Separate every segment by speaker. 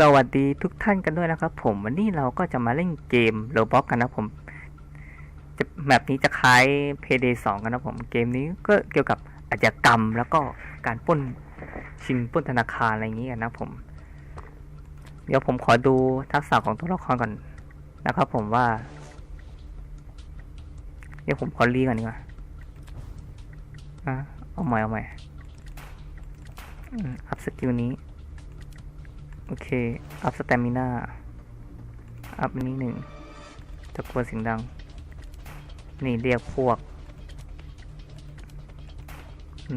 Speaker 1: สวัสดีทุกท่านกันด้วยนะครับ ผมวันนี้เราก็จะมาเล่นเกมโรบ o อกกันนะผมจะแบบนี้จะคล้าย Payday 2กันนะผมเกมนี้ก็เกี่ยวกับอาชญากรรมแล้วก็การป้นชิงป้นธนาคารอะไรอย่างนี้กันนะผม เดี๋ยวผมขอดูทักษะของตัวละครก่อนนะครับผมว่า เดี๋ยวผมขอรีก่อนดีกว่าอะเอาใหม่เอาใหม่อืมอัพสกิลนี้ โอเค อัพสเตมิน่า อัพอันนี้หนึ่งตะโกนเสียงดัง นี่เรียกพวก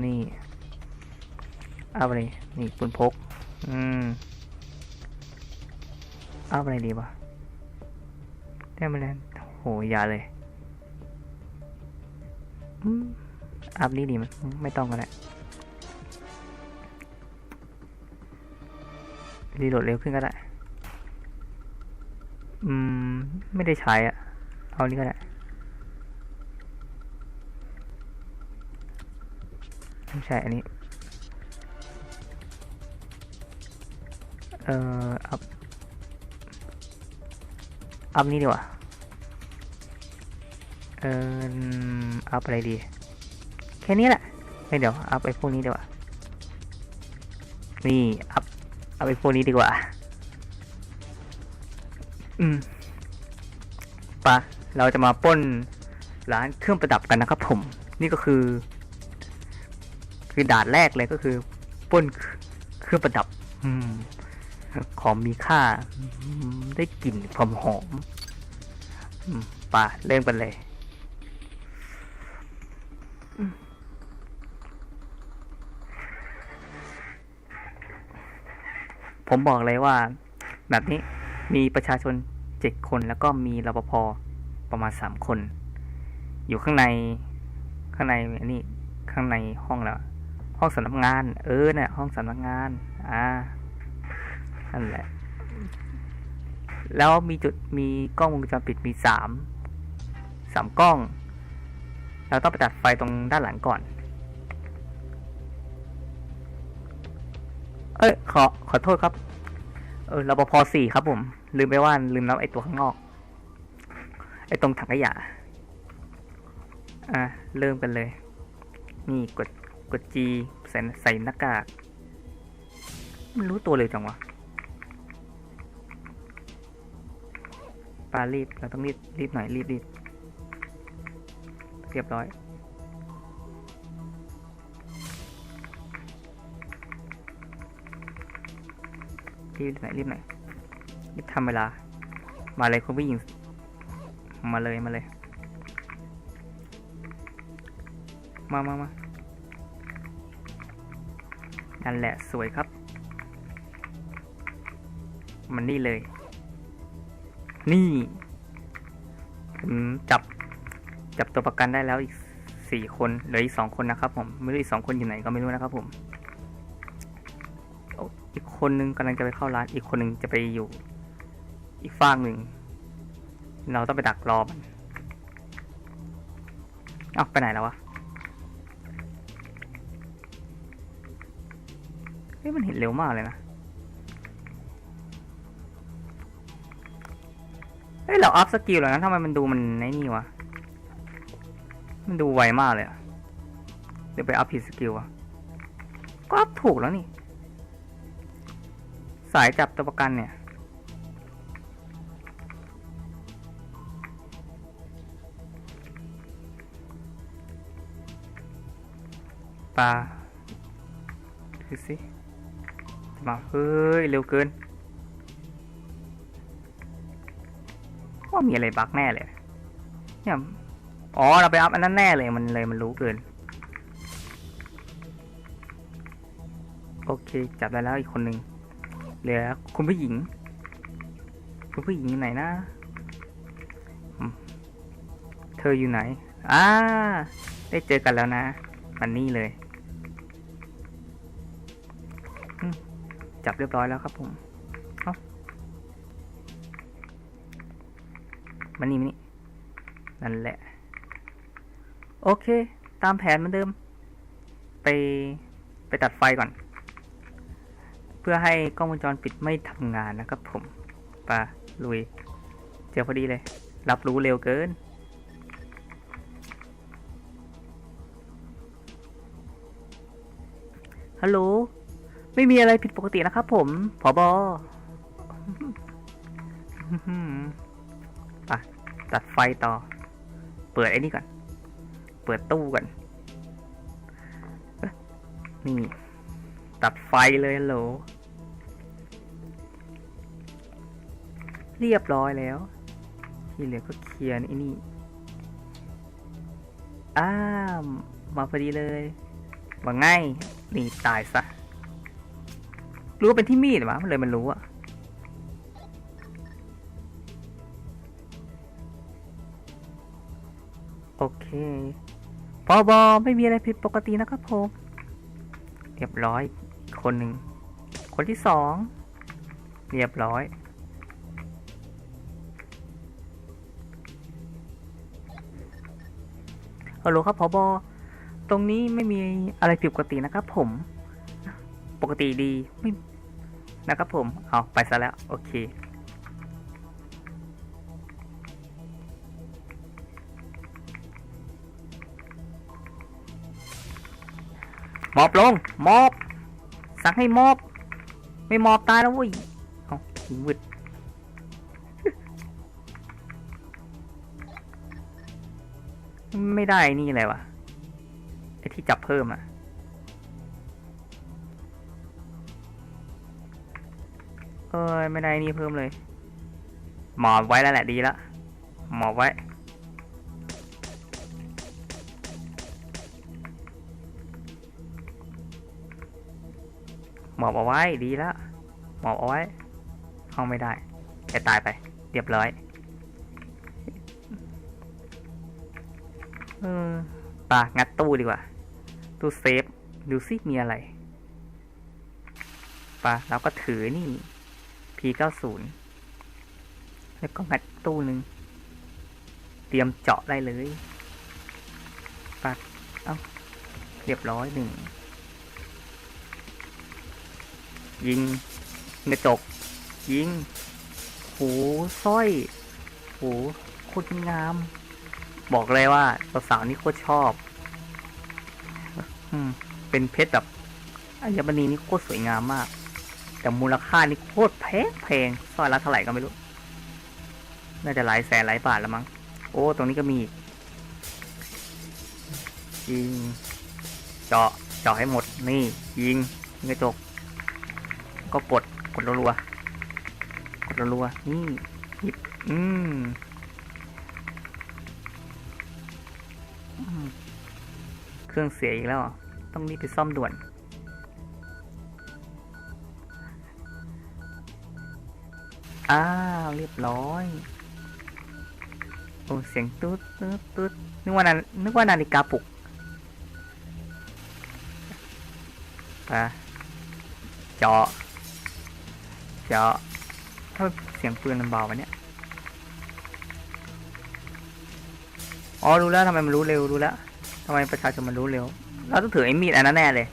Speaker 1: นี่อัพอะไร นี่ปืนพก อืม อัพอะไรดีวะได้มาแล้วโหยาเลยอืมอัพนี้ดีไหมไม่ต้องก็ได้ รีโหลดเร็วขึ้นก็ได้ อืม ไม่ได้ใช้อะเอานี่ก็ได้ไม่ใช่อันนี้ เอ่อ อัพ อัพนี้ดีกว่า เอ่อ อัพอะไรดี แค่นี้แหละไม่เดี๋ยว อัพไอ้พวกนี้ดีกว่า นี่ อัพ เอาไปพวกนี้ดีกว่า อืมปะเราจะมาป้นร้านเครื่องประดับกันนะครับผม นี่ก็คือ คือด่านแรกเลยก็คือป้นเครื่องประดับ อืม ของมีค่า ได้กลิ่นหอมหอมปะเริ่มกันเลย ผมบอกเลยว่า แบบนี้มีประชาชนเจ็ดคนแล้วก็มีรปภประมาณสามคน อยู่ข้างในข้างในนี่ข้างในห้องแล้วห้องสำนักงาน เออเนี่ยห้องสำนักงาน อ่านั่นแหละ แล้วมีจุดมีกล้องวงจรปิดมีสามสามกล้อง เราต้องไปตัดไฟตรงด้านหลังก่อน เอ้ยขอขอโทษครับ เออรปภสี่ครับผม ลืมไปว่าลืมนับไอตัวข้างนอก ไอตรงถังขยะ อะเริ่มกันเลย นี่กดกด G ใส่ใส่หน้ากากมันรู้ตัวเร็วจังวะปารีบเราต้องรีบรีบหน่อยรีบรีบเรียบร้อย รีบหน่อยรีบหน่อยรีบทำเวลา มาเลยคุณผู้หญิง มาเลยมาเลย มามามานั่นแหละสวยครับ มันนี่เลย นี่ผมจับจับตัวประกันได้แล้วอีกสี่คนเหลืออีกสองคนนะครับผมไม่รู้อีกสองคนอยู่ไหนก็ไม่รู้นะครับผม อีกคนนึงกำลังจะไปเข้าร้าน อีกคนนึงจะไปอยู่ อีกฟากหนึ่ง เราต้องไปดักรอมันเอ้าไปไหนแล้ววะเฮ้ยมันเห็นเร็วมากเลยนะ เฮ้ยเราอัพสกิลแล้วนะทำไมมันดูมันไอ้นี่วะ มันดูไวมากเลยอะเดี๋ยวไปอัพผิดสกิลอะก็อัพถูกแล้วนี่ สายจับตัวประกันเนี่ย ปลาดูสิมาเฮ้ย เร็วเกิน ว่ามีอะไรบักแน่เลย เนี่ย อ๋อ เราไปอัพอันนั้นแน่เลย มันเลยมันรู้เกิน โอเค จับได้แล้วอีกคนหนึ่ง เหลือคุณผู้หญิง คุณผู้หญิงอยู่ไหนนะ เธออยู่ไหนอ่าได้เจอกันแล้วนะมันนี่เลย จับเรียบร้อยแล้วครับผมมันนี่มันนี่นั่นแหละ โอเค ตามแผนเหมือนเดิม ไปไปตัดไฟก่อน พื่อพื่อให้กล้องวงจรปิดไม่ทำงานนะครับผมปะลุย เจอพอดีเลย รับรู้เร็วเกิน ฮัลโหล ไม่มีอะไรผิดปกตินะครับผมผอบออะตัดไฟต่อ เปิดไอ้นี่ก่อน เปิดตู้ก่อน นี่ ตัดไฟเลยฮัลโหล เรียบร้อยแล้ว ที่เหลือก็เคลียร์ไอ้นี่อ้ามมาพอดีเลยว่าง่ายนี่ตายซะรู้ว่าเป็นที่มีดหรือวะมันเลยมันรู้อะโอเคพอบอไม่มีอะไรผิดปกตินะครับผม เรียบร้อย คนหนึ่ง คนที่สอง เรียบร้อย ฮัลโหลครับพอบอตรงนี้ไม่มีอะไรผิดปกตินะครับ ผม ปกติดีไม่นะครับผม เอาไปซะแล้ว โอเคมอบลงมอบ สั่งให้มอบ ไม่มอบตายแล้วเว้ยเอาหิวด ไม่ได้นี่เลยวะไอที่จับเพิ่มอะเอ้ยไม่ได้นี่เพิ่มเลย หมอบไว้แล้วแหละดีละหมอบไว้หมอบเอาไว้ดีละหมอบเอาไว้ห้องไม่ได้แกตายไป เรียบร้อย เออปงัดตู้ดีกว่า ตู้เซฟ ดูซิมีอะไรปาเราก็ถือนี่ P90 แล้วก็งัดตู้หนึ่ง เตรียมเจาะได้เลยปาเอ้าเรียบร้อยหนึ่ง ยิงกระจก ยิงโหสร้อยหโคตรงาม บอกเลยว่าสาวๆนี่โคตรชอบ อืม เป็นเพชรแบบอัญมณีนี่โคตรสวยงามมาก แต่มูลค่านี่โคตรแพงแพงสร้อยละเท่าไหร่ก็ไม่รู้ น่าจะหลายแสนหลายบาทแล้วมั้ง โอ้ ตรงนี้ก็มีอีกยิง เจาะ เจาะให้หมด นี่ ยิงยิงกระจก ก็กด กดรัวๆกดรัวๆนี่หยิบอืม เครื่องเสียอีกแล้วต้องรีบไปซ่อมด่วน อ้าว เรียบร้อย โอ้ เสียงตุ๊ดตุ๊ดตุ๊ดนึกว่านานึกว่านาฬิกาปลุกไปเจาะเจาะเสียงปืนมันเบาวะเนี่ย อ๋อรู้แล้วทำไมมันรู้เร็วรู้แล้วทำไมประชาชนมันรู้เร็ว เราต้องถือไอ้มีดอันนั้นแน่เลย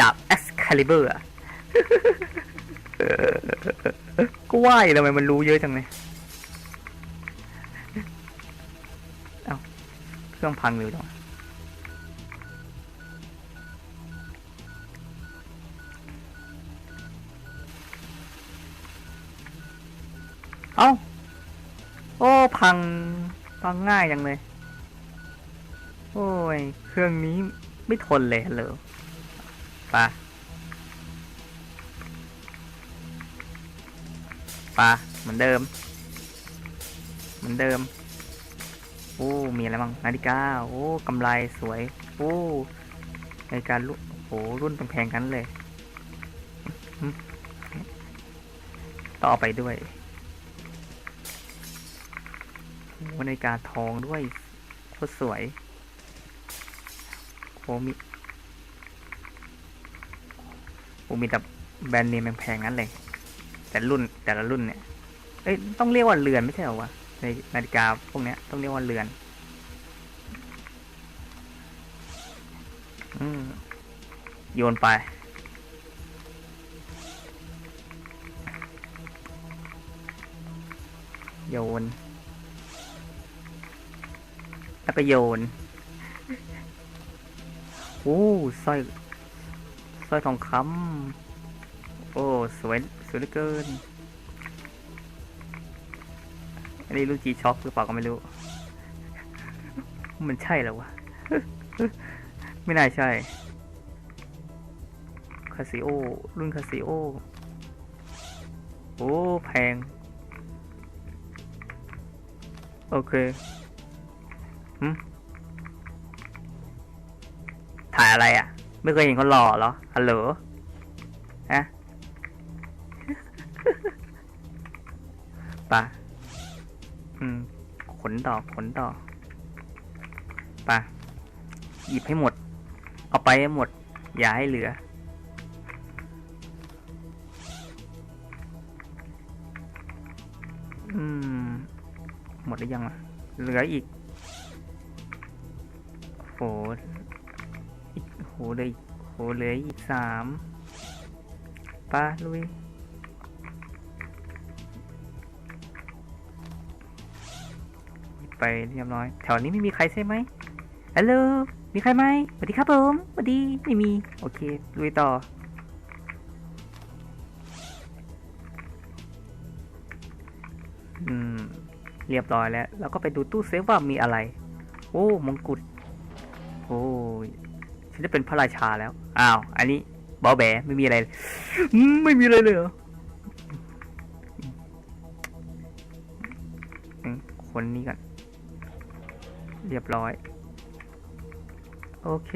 Speaker 1: ดาบ Excalibur อร์อะก็ว่าอยู่ทำไมมันรู้เยอะจังเลยเอ้าเครื่องพังเร็วจังเอ้า โอ้ พัง พังง่ายจังเลย โอ้ย เครื่องนี้ไม่ทนเลยฮัลโหลปะปะเหมือนเดิม เหมือนเดิม โอ้ มีอะไรบ้าง นาฬิกา โอ้ กำไรสวย โอ้นาฬิการุ่นโอ้รุ่นแพงๆกันเลย ต่อไปด้วยโอ้นาฬิกาทองด้วยโคตรสวย โอมีผมมีแต่แบรนด์เนมแพงๆงั้นเลย แต่รุ่นแต่ละรุ่นเนี่ย เอ้ยต้องเรียกว่าเรือนไม่ใช่เหรอวะในนาฬิกาพวกเนี้ยต้องเรียกว่าเรือน อืมโยนไปโยน แล้วก็โยน อ้สร้อยสร้อยทองคำโอ้สวยสวยเหลือเกินอันนี้ลูกจีช็อคหรือเปล่าก็ไม่รู้ มันใช่เหรอวะ ไม่น่าใช่ คาซิโอ รุ่นคาซิโอ โอ้ แพง โอเคหึ ถ่ายอะไรอะ ไม่เคยเห็นคนหล่อเหรอฮัลโหลฮะปะอืม ขนต่อขนต่อปะหยิบให้หมด เอาไปให้หมด อย่าให้เหลืออืม หมดหรือยังอะเหลืออีกโอีกโห เหลยโหเหลืออีกสามป้าลุยไปเรียบร้อย แถวนี้ไม่มีใครใช่ไหมฮัลโหล มีใครไหมสวัสดีครับผมสวัสดี ไม่มี โอเค ลุยต่อ อืม เรียบร้อยแล้ว แล้วก็ไปดูตู้เซฟว่ามีอะไร โอ้ มงกุฎ โอ้ ฉันจะเป็นพระราชาแล้ว อ้าว อันนี้บอแบไม่มีอะไร ไม่มีอะไรเลยเหรอ คนนี้กันเรียบร้อย โอเค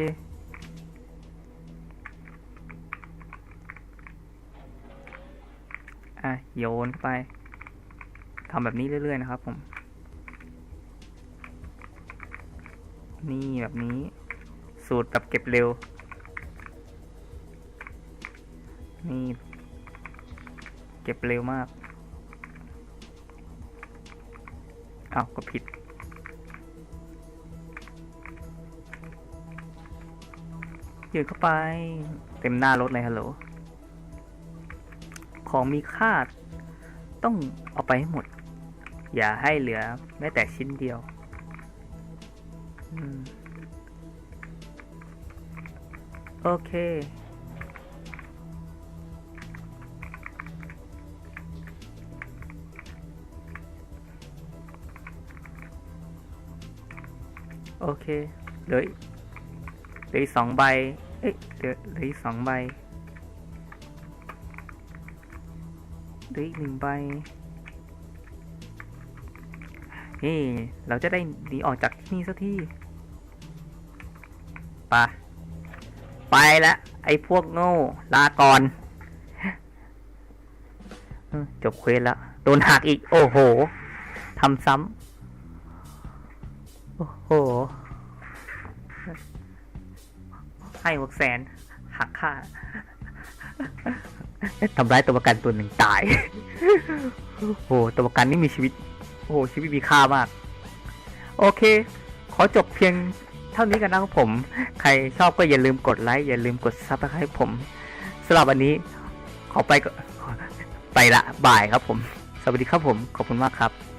Speaker 1: อะโยนเข้าไปทำแบบนี้เรื่อยๆนะครับผม นี่แบบนี้ สูตรแบบเก็บเร็ว นี่ เก็บเร็วมากอ้าวก็ผิด เยืนเข้าไป เต็มหน้ารถเลยฮัลโหล ของมีค่าต้องเอาไปให้หมด อย่าให้เหลือแม้แต่ชิ้นเดียว อืม โอเค โอเค เหลือเหลือสองใบ เอ้ยเหลือเหลือสองใบเหลืออีกหนึ่งใบ นี่ เราจะได้หนีออกจากที่นี่สักที่ไปะ ไปละไอ้พวกโง่ลาก่อนเออจบเควสแล้วโดนหักอีก โอ้โหทำซ้ำโอ้โห ให้หกแสน หักค่าทำร้ายตัวประกันตัวหนึ่งตาย โอ้โห ตัวประกันนี่มีชีวิต โอ้โห ชีวิตมีค่ามาก โอเค ขอจบเพียง เท่านี้กันนะครับผม ใครชอบก็อย่าลืมกดไลค์อย่าลืมกดซับสไครต์ผมสำหรับวันนี้ขอไปก็ไปละบ่ายครับผม สวัสดีครับผม ขอบคุณมากครับ